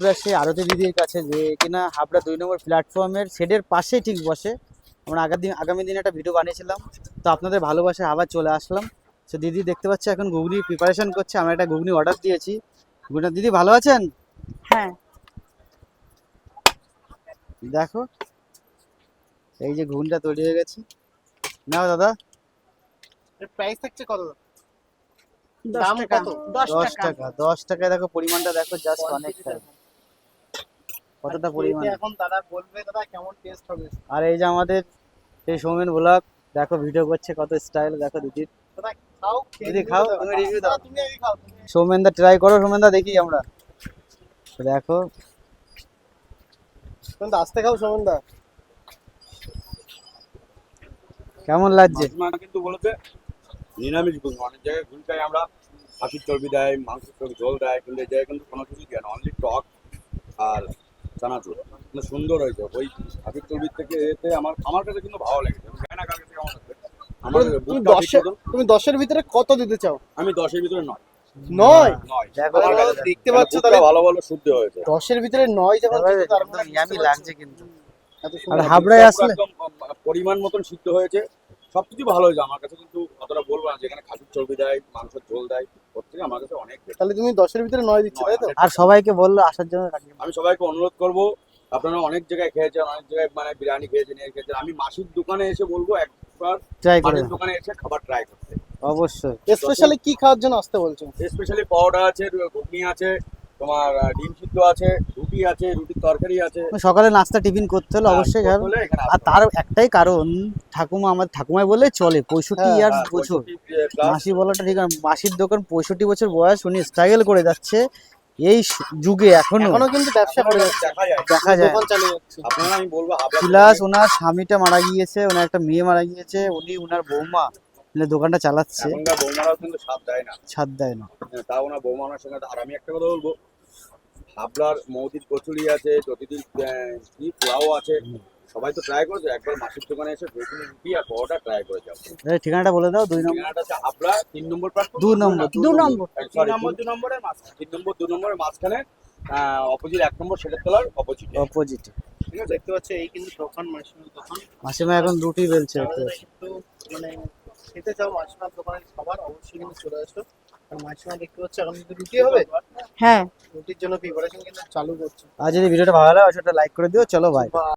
হাবড়া সেই আরতি দিদির কাছে যে কিনা হাবড়া দুই নম্বর প্ল্যাটফর্মের শেডের পাশেই ঠিক বসে। আমরা আগামী দিন আগামী দিনে একটা ভিডিও বানিয়েছিলাম। তো আপনাদের ভালোবাসায় আবার চলে আসলাম। তো দিদি দেখতে পাচ্ছি এখন ঘুগনি প্রিপারেশন করছে। আমরা একটা ঘুগনি অর্ডার দিয়েছি। ঘুগনিটা দিদি ভালো আছেন? হ্যাঁ। দেখো এই যে ঘুগনিটা তৈরি হয়ে গেছে। নাও দাদা। প্রাইস থাকছে কত? দশ দাম টাকা। কত? দশ দশ টাকা। টাকা দশ টাকায় দেখো পরিমাণটা দেখো জাস্ট অনেকটা। কতটা পরিমাণ? এখন দাদা বলবে দাদা কেমন টেস্ট হবে? আর এই যে আমাদের সেই সৌমেন ব্লগ দেখো ভিডিও করছে কত স্টাইল দেখো দিদির দিদি খাও, তুমি দাদা, দাও। তুমি আগে খাও সৌমেন দা ট্রাই করো সৌমেন দা দেখি আমরা। দেখো। আস্তে খাও সোমন দা। কেমন লাগছে? কিন্তু বলেছে নিরামিষ ঘুম অনেক জায়গায় ঘুমটাই আমরা। হাসির চর্বি দেয় মাংসের চর্বি ঝোল দেয় কিন্তু এই জায়গায় কিন্তু কোনো কিছু দেয় না অনলি টক আর চানাচুর কিন্তু সুন্দর হয়েছে। ওই হাসির চর্বির থেকে এতে আমার আমার কাছে কিন্তু ভালো লেগেছে। না কার কাছে কেমন লাগবে। আমার তুমি বুকটা দশে মতন, তুমি দশের ভিতরে কত দিতে চাও? আমি দশের ভিতরে নয়। নয়? নয়। আমার কাছে দেখতে পাচ্ছ তাহলে ভালো ভালো শুদ্ধ হয়েছে। দশের ভিতরে নয় যখন এবারে দিতে তার একদম মানে ইয়ামি লাগছে কিন্তু। আর হাবড়ায় আসলে পরিমাণ মতন সিদ্ধ হয়েছে। সবকিছু ভালো হয়েছে। আমার কাছে কিন্তু অতটা বলব না যেখানে খাসির চর্বি দেয় মাংসের ঝোল দেয়। তাহলে তুমি দশের ভিতরে নয় দিচ্ছ তাই তো? আর সবাইকে বলল আসার জন্য আমি সবাইকে অনুরোধ করব আপনারা অনেক জায়গায় খেয়েছেন অনেক জায়গায় মানে বিরিয়ানি খেয়েছেন এর খেয়েছেন। আমি মাসির দোকানে এসে বলব একবার ট্রাই করে দোকানে এসে খাবার ট্রাই করতে। অবশ্যই। স্পেশালি কি খাওয়ার জন্য আসতে বলছো? স্পেশালি পাউডার আছে ঘুগনি আছে তোমার ডিম সিদ্ধ আছে রুটি আছে রুটির তরকারি আছে। সকালে নাস্তা টিফিন করতে হলে অবশ্যই আর খাবে আর তার একটাই কারণ ঠাকুমা আমার ঠাকুমাই বললে চলে পঁয়ষট্টি হ্যাঁ, ইয়ার্স হবে। বছর। মাসি বলাটা ঠিক আছে মাসির দোকান পঁয়ষট্টি বছর বয়স উনি স্ট্রাগল করে যাচ্ছে এই যুগে এখনও। এখনও কিন্তু ব্যবসা করে যাচ্ছে। দেখা যায়। আপনারা আমি বলব প্লাস ওনার স্বামীটা মারা গিয়েছে ওনার একটা মেয়ে মারা গিয়েছে উনি ওনার বৌমা মিলে দোকানটা চালাচ্ছে। এখনকার বৌমারাও কিন্তু স্বাদ দেয় না। ছাদ দেয় না। হ্যাঁ, তাও ওনার বৌমা ওনার সঙ্গে আর আমি একটা কথা বলব হাবড়ার মৌদির কচুরি আছে জ্যোতিদির কি পোলাও আছে সবাই তো ট্রাই করেছে একবার মাসির দোকানে এসে রুটি আর ট্রাই করে যাবে। এই ঠিকানাটা বলে দাও দুই নম্বর। ঠিকানাটা হাবড়া তিন নম্বর প্ল্যাটফর্ম দু নম্বর, দু নম্বর। তিন নম্বর দু নম্বরের মাঝখানে তিন নম্বর দু নম্বরের মাঝখানে অপোজিট এক নম্বর শেডের তলার অপোজিট অপোজিট ঠিক আছে দেখতে পাচ্ছি এই কিন্তু দোকান মাসিমার দোকান। মাসিমা এখন রুটি বেলছে মানে খেতে চাও মাসিমার দোকানের খাবার অবশ্যই কিন্তু চলে আসো। আর মাসিমা দেখতে পাচ্ছ এখন কিন্তু রুটি হবে? হ্যাঁ। রুটির জন্য প্রিপারেশন কিন্তু চালু করছে। আর যদি ভিডিওটা ভালো লাগে সেটা লাইক করে দিও। চলো ভাই